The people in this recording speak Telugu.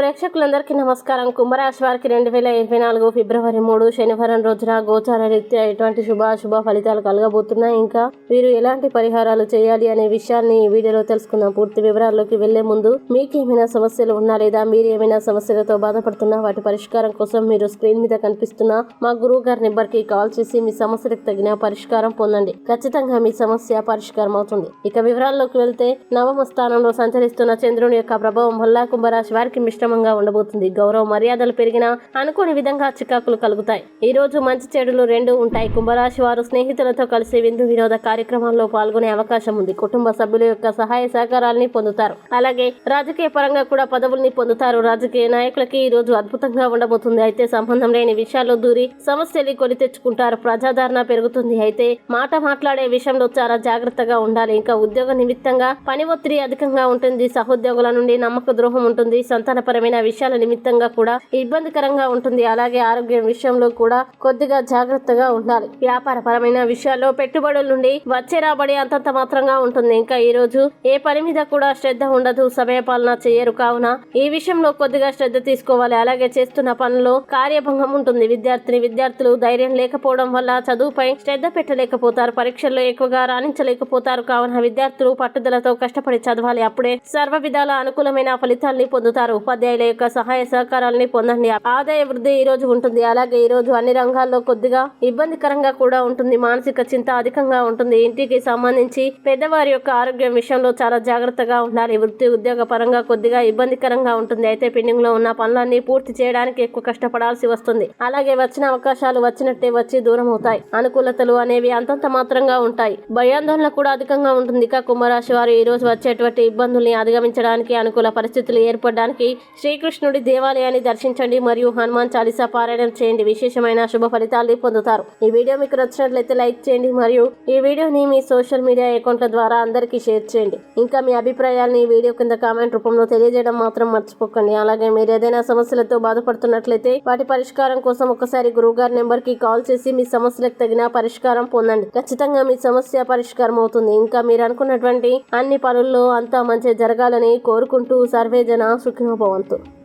ప్రేక్షకులందరికీ నమస్కారం. కుంభరాశి వారికి రెండు వేల ఇరవై నాలుగు ఫిబ్రవరి మూడు శనివారం రోజున గోచార రీత్యా ఎటువంటి శుభాశుభ ఫలితాలు కలగబోతున్నాయి? ఇంకా వీరు ఎలాంటి పరిహారాలు చేయాలి అనే విషయాన్ని ఈ వీడియోలో తెలుసుకుందాం. పూర్తి వివరాల్లోకి వెళ్ళే ముందు మీకు ఏమైనా సమస్యలు ఉన్నా లేదా మీరు ఏమైనా సమస్యలతో బాధపడుతున్నా వాటి పరిష్కారం కోసం మీరు స్క్రీన్ మీద కనిపిస్తున్న మా గురువు గారి నెంబర్కి కాల్ చేసి మీ సమస్యలకు తగిన పరిష్కారం పొందండి. ఖచ్చితంగా మీ సమస్య పరిష్కారం అవుతుంది. ఇక వివరాల్లోకి వెళ్తే నవమ స్థానంలో సంచరిస్తున్న చంద్రుని యొక్క ప్రభావం వల్ల కుంభరాశి వారికి మిశ్రమంగా ఉండబోతుంది. గౌరవ మర్యాదలు పెరిగినా అనుకోని విధంగా చికాకులు కలుగుతాయి. ఈ రోజు మంచి చెడులు రెండు ఉంటాయి. కుంభరాశి వారు స్నేహితులతో కలిసి విందు వినోద కార్యక్రమాల్లో పాల్గొనే అవకాశం ఉంది. కుటుంబ సభ్యుల యొక్క సహాయ సహకారాలని పొందుతారు. అలాగే రాజకీయ పరంగా కూడా పదవుల్ని పొందుతారు. రాజకీయ నాయకులకి ఈ రోజు అద్భుతంగా ఉండబోతుంది. అయితే సంబంధం లేని విషయాల్లో దూరి సమస్యలు కొని తెచ్చుకుంటారు. ప్రజాదరణ పెరుగుతుంది. అయితే మాట మాట్లాడే విషయంలో చాలా జాగ్రత్తగా ఉండాలి. ఇంకా ఉద్యోగ నిమిత్తంగా పని ఒత్తిడి అధికంగా ఉంటుంది. సహోద్యోగుల నుండి నమ్మక ద్రోహం ఉంటుంది. సంతానపరమైన విషయాల నిమిత్తంగా కూడా ఇబ్బందికరంగా ఉంటుంది. అలాగే ఆరోగ్యం విషయంలో కూడా కొద్దిగా జాగ్రత్తగా ఉండాలి. వ్యాపార పరమైన విషయాల్లో పెట్టుబడుల నుండి వచ్చే రాబడి అంతంత మాత్రంగా ఉంటుంది. ఇంకా ఈ రోజు ఏ పని మీద కూడా శ్రద్ధ ఉండదు సమయపాలన చేయరు. కావున ఈ విషయంలో కొద్దిగా శ్రద్ధ తీసుకోవాలి. అలాగే చేస్తున్న పనుల్లో కార్యభంగం ఉంటుంది. విద్యార్థిని విద్యార్థులు ధైర్యం లేకపోవడం వల్ల చదువుపై శ్రద్ధ పెట్టలేకపోతారు. పరీక్షల్లో ఎక్కువగా రాణించలేకపోతారు. కావున విద్యార్థులు పట్టుదలతో కష్టపడి చదవాలి. అప్పుడే సర్వ విధాల అనుకూలమైన ఫలితాల్ని పొందుతారు. ఉపాధ్యాయుల యొక్క సహాయ సహకారాలని పొందండి. ఆదాయ వృద్ధి ఈ రోజు ఉంటుంది. అలాగే ఈ రోజు అన్ని రంగాల్లో కొద్దిగా ఇబ్బందికరంగా కూడా ఉంటుంది. మానసిక చింత అధికంగా ఉంటుంది. ఇంటికి సంబంధించి పెద్దవారి యొక్క ఆరోగ్యం విషయంలో చాలా జాగ్రత్తగా ఉండాలి. వృత్తి ఉద్యోగ పరంగా కొద్దిగా ఇబ్బందికరంగా ఉంటుంది. అయితే పెండింగ్లో ఉన్న పనులన్నీ పూర్తి చేయడానికి ఎక్కువ కష్టపడాల్సి వస్తుంది. అలాగే వచ్చిన అవకాశాలు వచ్చినట్టే వచ్చి దూరం అవుతాయి. అనుకూలతలు అనేవి అంతంత మాత్రంగా ఉంటాయి. భయాందోళన కూడా అధికంగా ఉంటుంది. ఇక కుంభరాశి వారు ఈ రోజు వచ్చేటువంటి ఇబ్బందుల్ని అధిగమించడానికి అనుకూల పరిస్థితులు ఏర్పడడానికి శ్రీకృష్ణుడి దేవాలయాన్ని దర్శించండి మరియు హనుమాన్ చాలీసా పారాయణం చేయండి. విశేషమైన శుభ ఫలితాలు పొందుతారు. ఈ వీడియో మీకు నచ్చినట్లయితే లైక్ చేయండి మరియు ఈ వీడియోని మీ సోషల్ మీడియా అకౌంట్ల ద్వారా అందరికీ షేర్ చేయండి. ఇంకా మీ అభిప్రాయాన్ని ఈ వీడియో కింద కామెంట్ రూపంలో తెలియజేయడం మాత్రం మర్చిపోకండి. అలాగే మీరు ఏదైనా సమస్యలతో బాధపడుతున్నట్లయితే వాటి పరిష్కారం కోసం ఒకసారి గురువు గారి నెంబర్కి కాల్ చేసి మీ సమస్యలకు తగిన పరిష్కారం పొందండి. ఖచ్చితంగా మీ సమస్య పరిష్కారం అవుతుంది. ఇంకా మీరు అనుకున్నటువంటి అన్ని పనుల్లో అంతా మంచి జరగాలని కోరుకుంటూ సర్వేజన تو